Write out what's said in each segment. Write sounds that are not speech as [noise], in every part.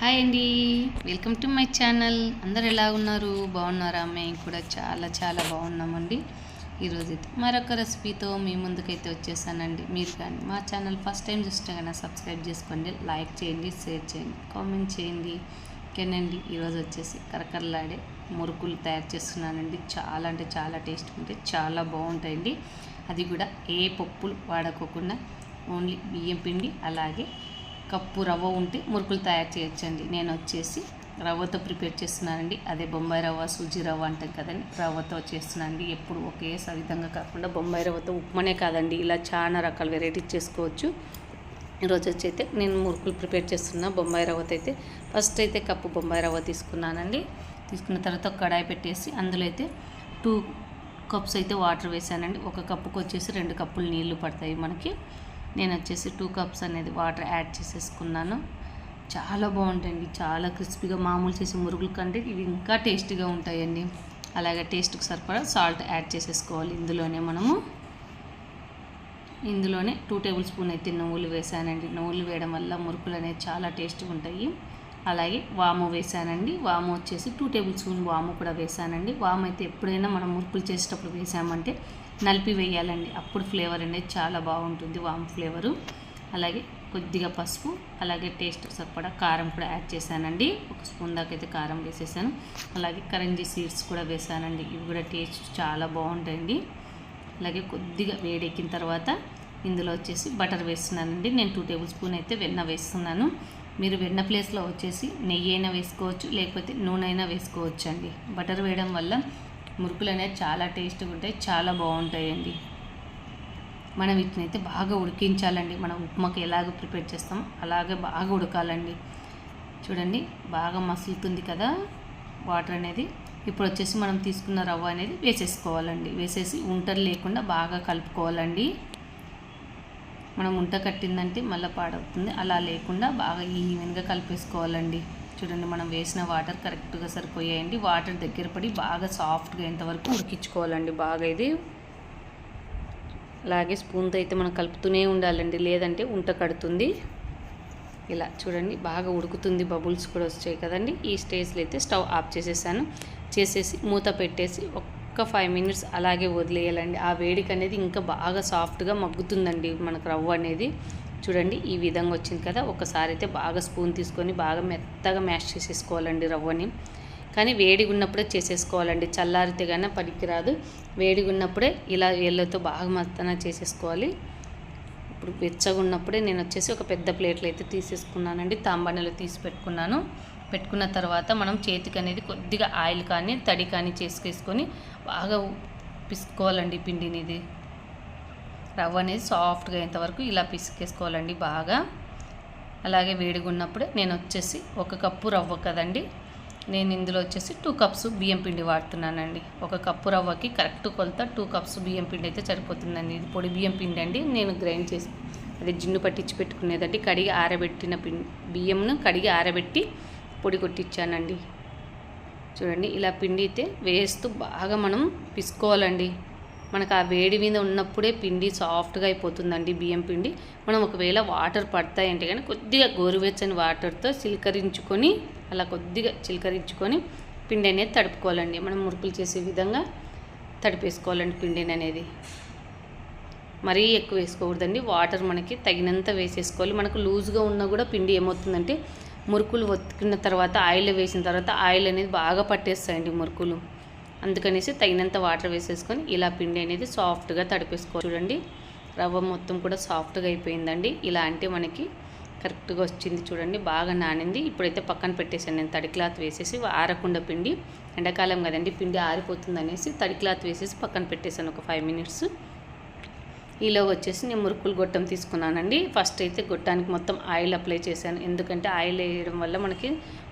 Hi అండి. Welcome to my channel. అందరు ఎలా ఉన్నారు? బాగున్నారా? మేము కూడా చాలా చాలా బాగున్నామండి. ఈరోజు అయితే మరొక రెసిపీతో మీ ముందుకైతే వచ్చేసానండి. మీరు కానీ మా ఛానల్ ఫస్ట్ టైం చూస్తే కన్నా సబ్స్క్రైబ్ చేసుకోండి లైక్ చేయండి షేర్ చేయండి కామెంట్ చేయండి. ఓకేనండి. ఈరోజు వచ్చేసి కరకరలాడే మురుకులు తయారు చేస్తున్నానండి. చాలా అంటే చాలా టేస్ట్ ఉంటే చాలా బాగుంటాయండి. అది కూడా ఏ పప్పులు వాడకోకుండా ఓన్లీ బియ్యం పిండి అలాగే కప్పు రవ్వ ఉంటే మురుకులు తయారు చేయొచ్చండి. నేను వచ్చేసి రవ్వతో ప్రిపేర్ చేస్తున్నానండి. అదే బొంబాయి రవ్వ సూజీ రవ్వ అంటాం కదండి. రవ్వతో చేస్తున్నానండి. ఎప్పుడు ఒకే విధంగా కాకుండా బొంబాయి రవ్వతో ఉప్మానే కాదండి. ఇలా చాలా రకాల వెరైటీస్ చేసుకోవచ్చు. ఈరోజు వచ్చి అయితే నేను మురుకులు ప్రిపేర్ చేస్తున్నా. బొంబాయి రవ్వతో అయితే ఫస్ట్ అయితే కప్పు బొంబాయి రవ్వ తీసుకున్నానండి. తీసుకున్న తర్వాత కడాయి పెట్టేసి అందులో అయితే టూ కప్స్ అయితే వాటర్ వేసానండి. ఒక కప్పుకి వచ్చేసి రెండు కప్పులు నీళ్ళు పడతాయి మనకి. నేను వచ్చేసి టూ కప్స్ అనేది వాటర్ యాడ్ చేసేసుకున్నాను. చాలా బాగుంటాయండి. చాలా క్రిస్పీగా మామూలు చేసే మురుగుల కంటే ఇవి ఇంకా టేస్టీగా ఉంటాయండి. అలాగే టేస్ట్కి సరిపడా సాల్ట్ యాడ్ చేసేసుకోవాలి. ఇందులోనే మనము ఇందులోనే టూ టేబుల్ స్పూన్ అయితే నువ్వులు వేసానండి. నువ్వులు వేయడం వల్ల మురుకులు అనేవి చాలా టేస్ట్గా ఉంటాయి. అలాగే వాము వేసానండి. వాము వచ్చేసి టూ టేబుల్ స్పూన్ వాము కూడా వేసానండి. వాము అయితే ఎప్పుడైనా మనం మురుకులు చేసేటప్పుడు వేసామంటే నలిపి వేయాలండి. అప్పుడు ఫ్లేవర్ అనేది చాలా బాగుంటుంది వామ్ ఫ్లేవరు. అలాగే కొద్దిగా పసుపు అలాగే టేస్ట్ సరిపడా కారం కూడా యాడ్ చేశానండి. ఒక స్పూన్ దాకైతే అయితే కారం వేసేసాను. అలాగే కరంజీ సీడ్స్ కూడా వేసానండి. ఇవి కూడా టేస్ట్ చాలా బాగుంటాయండి. అలాగే కొద్దిగా వేడెక్కిన తర్వాత ఇందులో వచ్చేసి బటర్ వేస్తున్నానండి. నేను టూ టేబుల్ స్పూన్ అయితే వెన్న వేస్తున్నాను. మీరు వెన్న ప్లేస్లో వచ్చేసి నెయ్యి అయినా వేసుకోవచ్చు లేకపోతే నూనె అయినా వేసుకోవచ్చు అండి బటర్ వేయడం వల్ల మురుకులు అనేవి చాలా టేస్ట్గా ఉంటాయి చాలా బాగుంటాయండి. మనం వీటిని అయితే బాగా ఉడికించాలండి. మనం ఉప్మాకి ఎలాగ ప్రిపేర్ చేస్తాం అలాగే బాగా ఉడకాలండి. చూడండి బాగా మసులుతుంది కదా వాటర్ అనేది. ఇప్పుడు వచ్చేసి మనం తీసుకున్న రవ్వ అనేది వేసేసుకోవాలండి. వేసేసి ఉంటలు లేకుండా బాగా కలుపుకోవాలండి. మనం ఉంట కట్టిందంటే మళ్ళీ పాడవుతుంది. అలా లేకుండా బాగా ఈవెన్గా కలిపేసుకోవాలండి. చూడండి మనం వేసిన వాటర్ కరెక్ట్గా సరిపోయాయండి. వాటర్ దగ్గర పడి బాగా సాఫ్ట్గా ఎంతవరకు ఉడికించుకోవాలండి బాగా. ఇది అలాగే స్పూన్తో అయితే మనం కలుపుతూనే ఉండాలండి లేదంటే ఉంట కడుతుంది. ఇలా చూడండి బాగా ఉడుకుతుంది. బబుల్స్ కూడా వచ్చాయి కదండి. ఈ స్టేజ్లో అయితే స్టవ్ ఆఫ్ చేసేసాను. చేసేసి మూత పెట్టేసి ఒక్క ఫైవ్ మినిట్స్ అలాగే వదిలేయాలండి. ఆ వేడికి అనేది ఇంకా బాగా సాఫ్ట్గా మగ్గుతుందండి మనకు రవ్వ అనేది. చూడండి ఈ విధంగా వచ్చింది కదా. ఒకసారి అయితే బాగా స్పూన్ తీసుకొని బాగా మెత్తగా మ్యాష్ చేసేసుకోవాలండి రవ్వని. కానీ వేడిగా ఉన్నప్పుడే చేసేసుకోవాలండి. చల్లారితే కానీ పనికిరాదు. వేడిగా ఉన్నప్పుడే ఇలా వేళ్ళతో బాగా మెత్తన చేసేసుకోవాలి. ఇప్పుడు వెచ్చగా ఉన్నప్పుడే నేను వచ్చేసి ఒక పెద్ద ప్లేట్లు అయితే తీసేసుకున్నానండి. తాంబాణిలో తీసి పెట్టుకున్నాను. పెట్టుకున్న తర్వాత మనం చేతికి అనేది కొద్దిగా ఆయిల్ కానీ తడి కానీ చేసుకేసుకొని బాగా పిసుకోవాలండి పిండిని ఇది. రవ్వ అనేది సాఫ్ట్గా అయ్యేంతవరకు ఇలా పిసికేసుకోవాలండి బాగా. అలాగే వేడిగా ఉన్నప్పుడే నేను వచ్చేసి ఒక కప్పు రవ్వ కదండి నేను ఇందులో వచ్చేసి టూ కప్స్ బియ్యం పిండి వాడుతున్నానండి. ఒక కప్పు రవ్వకి కరెక్ట్ కొలత టూ కప్స్ బియ్యం పిండి అయితే సరిపోతుందండి. ఇది పొడి బియ్యం పిండి అండి నేను గ్రైండ్ చేసి అదే జిన్ను పట్టించి పెట్టుకునేదండి. కడిగి ఆరబెట్టిన పిండి బియ్యంను కడిగి ఆరబెట్టి పొడి కొట్టించానండి. చూడండి ఇలా పిండి అయితే వేస్తూ బాగా మనం పిసుకోవాలండి. మనకు ఆ వేడి మీద ఉన్నప్పుడే పిండి సాఫ్ట్గా అయిపోతుందండి బియ్యం పిండి. మనం ఒకవేళ వాటర్ పడతాయంటే కానీ కొద్దిగా గోరువెచ్చని వాటర్తో చిలకరించుకొని అలా కొద్దిగా చిలకరించుకొని పిండి అనేది తడుపుకోవాలండి. మనం మురుకులు చేసే విధంగా తడిపేసుకోవాలండి పిండిని అనేది. మరీ ఎక్కువ వేసుకోకూడదండి. వాటర్ మనకి తగినంత వేసేసుకోవాలి. మనకు లూజ్గా ఉన్నా కూడా పిండి ఏమవుతుందంటే మురుకులు ఒత్తుకున్న తర్వాత ఆయిల్ వేసిన తర్వాత ఆయిల్ అనేది బాగా పట్టేస్తాయండి మురుకులు. అందుకనేసి తగినంత వాటర్ వేసేసుకొని ఇలా పిండి అనేది సాఫ్ట్గా తడిపేసుకో చూడండి రవ్వ మొత్తం కూడా సాఫ్ట్గా అయిపోయిందండి. ఇలా అంటే మనకి కరెక్ట్గా వచ్చింది చూడండి బాగా నానింది. ఇప్పుడైతే పక్కన పెట్టేసాను నేను తడి క్లాత్ వేసేసి ఆరకుండా పిండి. ఎండాకాలం కదండి పిండి ఆరిపోతుంది అనేసి తడి క్లాత్ వేసేసి పక్కన పెట్టేశాను ఒక ఫైవ్ మినిట్స్. ఈలో వచ్చేసి నేను మురుకులు గొట్టం తీసుకున్నానండి. ఫస్ట్ అయితే గొట్టానికి మొత్తం ఆయిల్ అప్లై చేశాను. ఎందుకంటే ఆయిల్ వేయడం వల్ల మనకి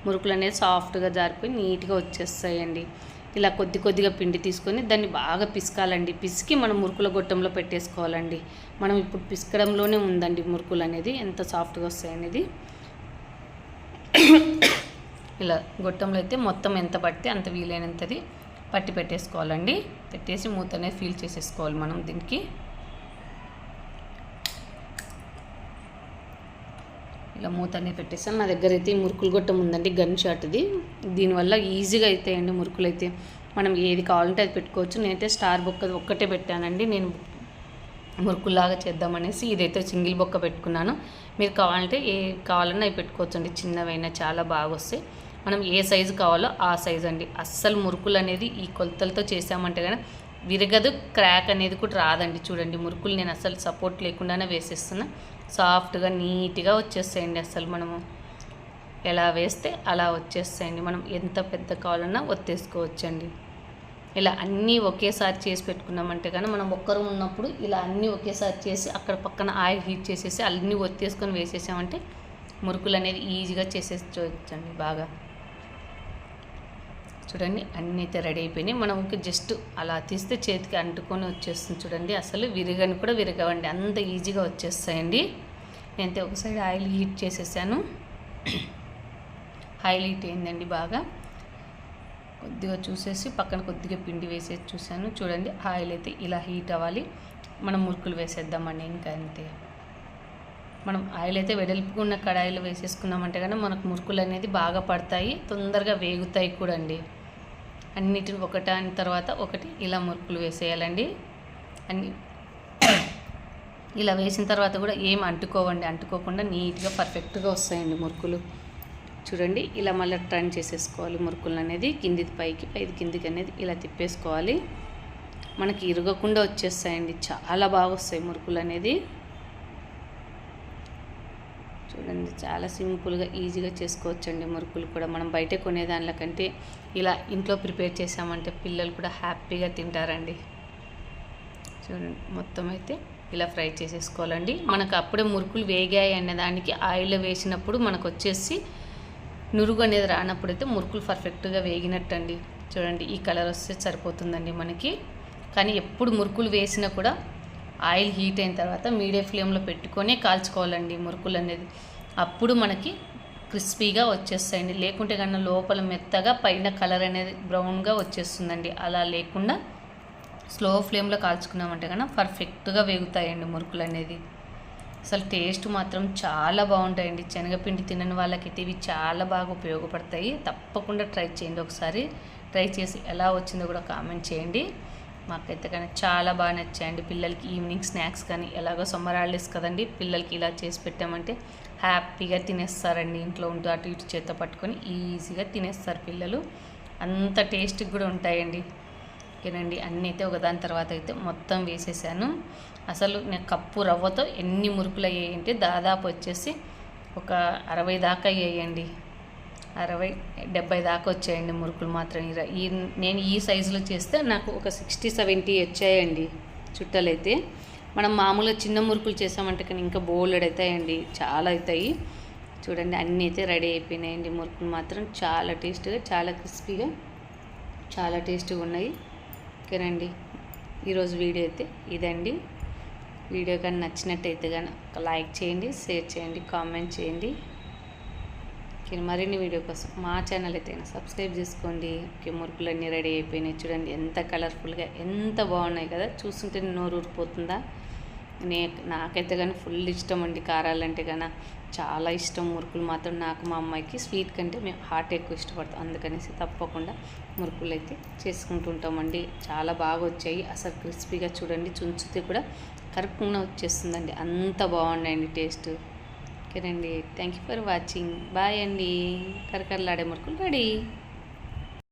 మురుకులు అనేది సాఫ్ట్గా జారిపోయి నీట్గా వచ్చేస్తాయండి. ఇలా కొద్ది కొద్దిగా పిండి తీసుకొని దాన్ని బాగా పిసకాలండి. పిసికి మనం మురుకుల గొట్టంలో పెట్టేసుకోవాలండి. మనం ఇప్పుడు పిసకడంలోనే ఉందండి మురుకులు అనేది. ఎంత సాఫ్ట్గా వస్తాయి అనేది. ఇలా గొట్టంలో అయితే మొత్తం ఎంత పడితే అంత వీలైనంతది పట్టి పెట్టేసుకోవాలండి. పెట్టేసి మూత అనేది ఫీల్ చేసేసుకోవాలి మనం దీనికి. ఇలా మూత అనేది పెట్టేసాను నా దగ్గర అయితే మురుకులు గొట్టం ఉందండి గన్ షాట్ది దీనివల్ల ఈజీగా అవుతాయండి మురుకులు అయితే. మనం ఏది కావాలంటే అది పెట్టుకోవచ్చు. నేనైతే స్టార్ బొక్క ఒక్కటే పెట్టానండి. నేను మురుకులాగా చేద్దామనేసి ఇదైతే సింగిల్ బొక్క పెట్టుకున్నాను. మీరు కావాలంటే ఏ కావాలన్నా అవి పెట్టుకోవచ్చండి. చిన్నవైనా చాలా బాగా వస్తాయి మనం ఏ సైజు కావాలో ఆ సైజు అండి. అస్సలు మురుకులు అనేది ఈ కొలతలతో చేసామంటే కానీ విరగదు క్రాక్ అనేది కూడా రాదండి. చూడండి మురుకులు నేను అసలు సపోర్ట్ లేకుండానే వేసేస్తున్నా. సాఫ్ట్గా నీట్గా వచ్చేస్తాయండి అసలు మనము. ఎలా వేస్తే అలా వచ్చేస్తాయండి మనం ఎంత పెద్ద కావాలన్నా ఒత్తేసుకోవచ్చండి. ఇలా అన్నీ ఒకేసారి చేసి పెట్టుకున్నామంటే కానీ మనం ఒక్కరు ఉన్నప్పుడు ఇలా అన్నీ ఒకేసారి చేసి అక్కడ పక్కన ఆయిల్ హీట్ చేసేసి అన్నీ ఒత్తేసుకొని వేసేసామంటే మురుకులు అనేది ఈజీగా చేసేసుకోవచ్చండి బాగా. చూడండి అన్నీ అయితే రెడీ అయిపోయినాయి. మనం జస్ట్ అలా తీస్తే చేతికి అంటుకొని వచ్చేస్తుంది చూడండి. అసలు విరగని కూడా విరగవండి. అంత ఈజీగా వచ్చేస్తాయండి. నేనైతే ఒక సైడ్ ఆయిల్ హీట్ చేసేసాను. ఆయిల్ హీట్ అయిందండి బాగా. కొద్దిగా చూసేసి పక్కన కొద్దిగా పిండి వేసేసి చూశాను. చూడండి ఆయిల్ అయితే ఇలా హీట్ అవ్వాలి. మనం మురుకులు వేసేద్దామండి ఇంకా అంతే. మనం ఆయిల్ అయితే వెడల్పుకున్న కడాయిలో వేసేసుకున్నామంటే కానీ మనకు మురుకులు అనేది బాగా పడతాయి తొందరగా వేగుతాయి కూడా అండి అన్నిటిని ఒకటాని తర్వాత ఒకటి ఇలా మురుకులు వేసేయాలండి. అన్ని [clears throat] ఇలా వేసిన తర్వాత కూడా ఏం అంటుకోవండి అంటుకోకుండా నీట్గా పర్ఫెక్ట్గా వస్తాయండి మురుకులు. చూడండి ఇలా మళ్ళీ టర్న్ చేసేసుకోవాలి మురుకులు అనేది కిందిది పైకి పైది కిందికి అనేది ఇలా తిప్పేసుకోవాలి. మనకి ఇరగకుండా వచ్చేస్తాయండి చాలా బాగా వస్తాయి మురుకులు అనేది చూడండి చాలా సింపుల్గా ఈజీగా చేసుకోవచ్చండి మురుకులు కూడా. మనం బయట కొనేదానికంటే ఇలా ఇంట్లో ప్రిపేర్ చేసామంటే పిల్లలు కూడా హ్యాపీగా తింటారండి. చూడండి మొత్తం అయితే ఇలా ఫ్రై చేసేసుకోవాలండి. మనకు అప్పుడే మురుకులు వేగాయి అనే దానికి ఆయిల్ వేసినప్పుడు మనకు వచ్చేసి నురుగు అనేది రానప్పుడు అయితే మురుకులు పర్ఫెక్ట్గా వేగినట్టండి. చూడండి ఈ కలర్ వస్తే సరిపోతుందండి మనకి. కానీ ఎప్పుడు మురుకులు వేసినా కూడా ఆయిల్ హీట్ అయిన తర్వాత మీడియం ఫ్లేమ్లో పెట్టుకొనే కాల్చుకోవాలండి మురుకులు అనేది. అప్పుడు మనకి క్రిస్పీగా వచ్చేస్తాయండి. లేకుంటే కన్నా లోపల మెత్తగా పైన కలర్ అనేది బ్రౌన్గా వచ్చేస్తుందండి. అలా లేకుండా స్లో ఫ్లేమ్లో కాల్చుకున్నామంటే కన్నా పర్ఫెక్ట్గా వేగుతాయండి మురుకులు అనేది. అసలు టేస్ట్ మాత్రం చాలా బాగుంటాయండి. శనగపిండి తినని వాళ్ళకైతే ఇవి చాలా బాగా ఉపయోగపడతాయి. తప్పకుండా ట్రై చేయండి ఒకసారి. ట్రై చేసి ఎలా వచ్చిందో కూడా కామెంట్ చేయండి. మాకైతే కానీ చాలా బాగా నచ్చాయండి. పిల్లలకి ఈవినింగ్ స్నాక్స్ కానీ ఎలాగో సమ్మర్ హాలిడేస్ కదండి. పిల్లలకి ఇలా చేసి పెట్టామంటే హ్యాపీగా తినేస్తారండి. ఇంట్లో ఉంటూ అటు ఇటు చేత పట్టుకొని ఈజీగా తినేస్తారు పిల్లలు. అంత టేస్ట్కి కూడా ఉంటాయండి. ఓకేనండి. అన్నీ అయితే ఒకదాని తర్వాత అయితే మొత్తం వేసేసాను. అసలు నేను కప్పు రవ్వతో ఎన్ని మురుకులు అయ్యాయంటే దాదాపు వచ్చేసి ఒక అరవై దాకా అయ్యాయండి. అరవై డెబ్బై దాకా వచ్చాయండి మురుకులు మాత్రం. ఈ నేను ఈ సైజులో చేస్తే నాకు ఒక సిక్స్టీ సెవెంటీ వచ్చాయండి చుట్టలైతే. మనం మామూలుగా చిన్న మురుకులు చేసామంటే కానీ ఇంకా బోల్డ్ అవుతాయండి చాలా అవుతాయి చూడండి అన్నీ అయితే రెడీ అయిపోయినాయండి మురుకులు మాత్రం. చాలా టేస్ట్గా చాలా క్రిస్పీగా చాలా టేస్ట్గా ఉన్నాయి. ఓకేనండి ఈరోజు వీడియో అయితే ఇదండి. వీడియో కానీ నచ్చినట్టయితే కానీ లైక్ చేయండి షేర్ చేయండి కామెంట్ చేయండి. ఓకే మరిన్ని వీడియో కోసం మా ఛానల్ అయితే సబ్స్క్రైబ్ చేసుకోండి. ఓకే మురుకులన్నీ రెడీ అయిపోయినాయి. చూడండి ఎంత కలర్ఫుల్గా ఎంత బాగున్నాయి కదా. చూస్తుంటే నోరు ఊరిపోతుందా? నే నాకైతే కానీ ఫుల్ ఇష్టం అండి కారాలంటే కానీ చాలా ఇష్టం మురుకులు మాత్రం. నాకు మా అమ్మాయికి స్వీట్ కంటే మేము హాట్ ఎక్కువ ఇష్టపడతాం. అందుకనేసి తప్పకుండా మురుకులు అయితే చేసుకుంటుంటామండి. చాలా బాగా వచ్చాయి. అసలు క్రిస్పీగా చూడండి చుంచుతే కూడా కరెక్ట్గా వచ్చేస్తుందండి. అంత బాగున్నాయండి టేస్ట్ ఓకేనండి. Thank you for watching bye అండి. కరకరలాడే మురుకులు రెడీ.